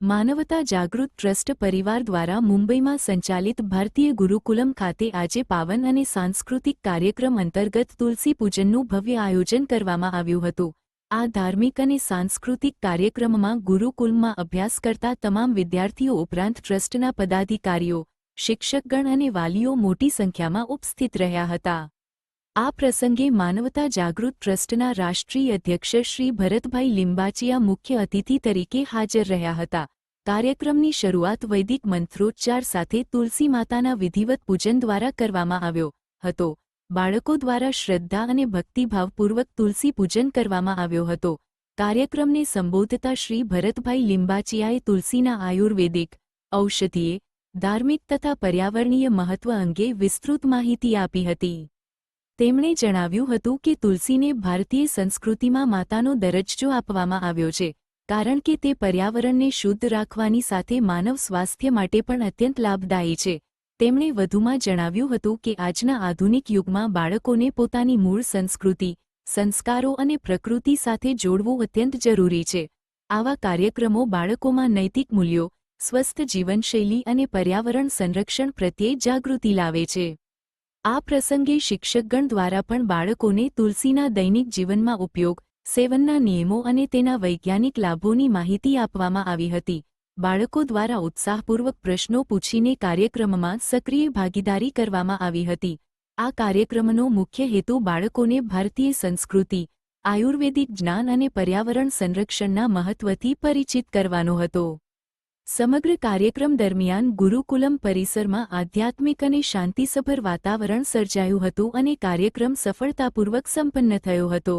માનવતા જાગૃત ટ્રસ્ટ પરિવાર દ્વારા મુંબઈમાં સંચાલિત ભારતીય ગુરુકુલમ ખાતે આજે પાવન અને સાંસ્કૃતિક કાર્યક્રમ અંતર્ગત તુલસી પૂજનનું ભવ્ય આયોજન કરવામાં આવ્યું હતું. આ ધાર્મિક અને સાંસ્કૃતિક કાર્યક્રમમાં ગુરુકુલમાં અભ્યાસ કરતા તમામ વિદ્યાર્થીઓ ઉપરાંત ટ્રસ્ટના પદાધિકારીઓ, શિક્ષકગણ અને વાલીઓ મોટી સંખ્યામાં ઉપસ્થિત રહ્યા હતા. આ પ્રસંગે માનવતા જાગૃત ટ્રસ્ટના રાષ્ટ્રીય અધ્યક્ષ શ્રી ભરતભાઈ લિંબાચિયા મુખ્ય અતિથિ તરીકે હાજર રહ્યા હતા. કાર્યક્રમની શરૂઆત વૈદિક મંત્રોચ્ચાર સાથે તુલસી માતાના વિધિવત પૂજન દ્વારા કરવામાં આવ્યો હતો. બાળકો દ્વારા શ્રદ્ધા અને ભક્તિભાવપૂર્વક તુલસી પૂજન કરવામાં આવ્યો હતો. કાર્યક્રમને સંબોધતા શ્રી ભરતભાઈ લિંબાચિયાએ તુલસીના આયુર્વેદિક, ઔષધીય, ધાર્મિક તથા પર્યાવરણીય મહત્વ અંગે વિસ્તૃત માહિતી આપી હતી. તેમણે જણાવ્યું હતું કે તુલસીને ભારતીય સંસ્કૃતિમાં માતાનો દરજ્જો આપવામાં આવ્યો છે, કારણ કે તે પર્યાવરણને શુદ્ધ રાખવાની સાથે માનવ સ્વાસ્થ્ય માટે પણ અત્યંત લાભદાયી છે. તેમણે વધુમાં જણાવ્યું હતું કે આજના આધુનિક યુગમાં બાળકોને પોતાની મૂળ સંસ્કૃતિ, સંસ્કારો અને પ્રકૃતિ સાથે જોડવું અત્યંત જરૂરી છે. આવા કાર્યક્રમો બાળકોમાં નૈતિક મૂલ્યો, સ્વસ્થ જીવનશૈલી અને પર્યાવરણ સંરક્ષણ પ્રત્યે જાગૃતિ લાવે છે. આ પ્રસંગે શિક્ષકગણ દ્વારા પણ બાળકોને તુલસીના દૈનિક જીવનમાં ઉપયોગ, સેવનના નિયમો અને તેના વૈજ્ઞાનિક લાભોની માહિતી આપવામાં આવી હતી. બાળકો દ્વારા ઉત્સાહપૂર્વક પ્રશ્નો પૂછીને કાર્યક્રમમાં સક્રિય ભાગીદારી કરવામાં આવી હતી. આ કાર્યક્રમનો મુખ્ય હેતુ બાળકોને ભારતીય સંસ્કૃતિ, આયુર્વેદિક જ્ઞાન અને પર્યાવરણ સંરક્ષણના મહત્વથી પરિચિત કરવાનો હતો. સમગ્ર કાર્યક્રમ દરમિયાન ગુરુકુલમ પરિસરમાં આધ્યાત્મિક અને શાંતિસભર વાતાવરણ સર્જાયું હતું અને કાર્યક્રમ સફળતાપૂર્વક સંપન્ન થયો હતો.